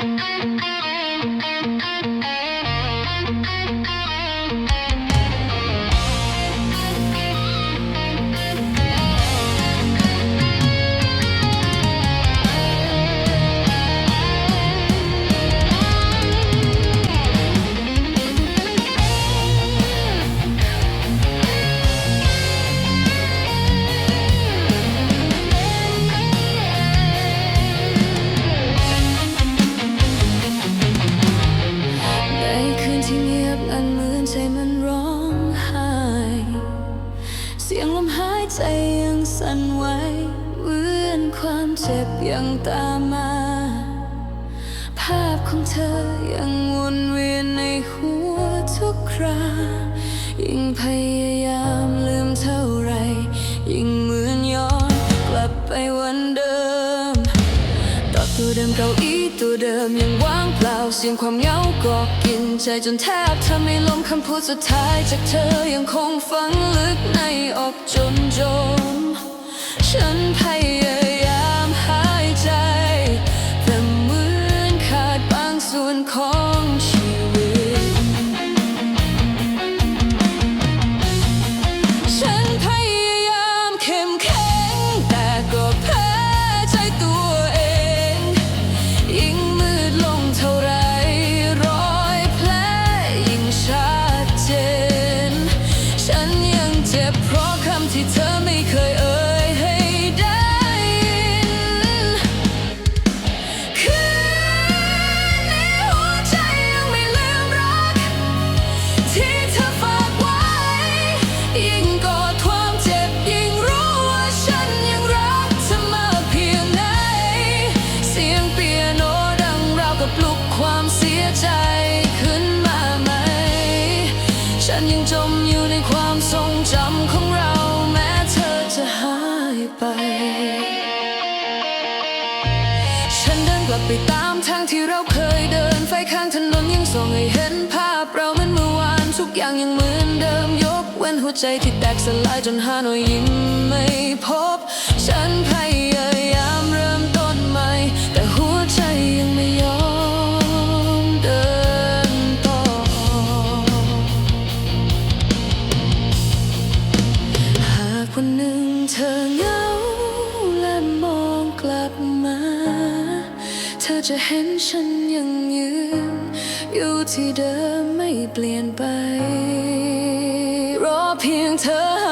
ใจ็บยังตามมา ภาพของเธอยังวนเวียนในหัวทุกครายิ่งพยายามลืมเท่าไร ยิ่งเหมือนย้อนกลับไปวันเดิม ต่อตัวเดิมเก้าอี้ตัวเดิมยังว่างเปล่าเสียงความเหงาก็กินใจจนแทบเธอไม่ลมคำพูดสุดท้ายจากเธอยังคงฝังลึกในอกจนจมฉัน ใจขึ้นมาไหม ฉันยังจมอยู่ในความทรงจำของเราแม้เธอจะหายไป ฉันเดินกลับไปตามทางที่เราเคยเดิน ไฟข้างถนนยังส่องให้เห็นภาพเราเหมือนเมื่อวานทุกอย่างยังเหมือนเดิมยกเว้นหัวใจที่แตกสลายจนหาหน่อยยิ้มไม่พบ ฉันพยายาม ธอจะเห็นฉันยังยืน อยู่ที่เดิมไม่เปลี่ยนไป รอเพียงเธอ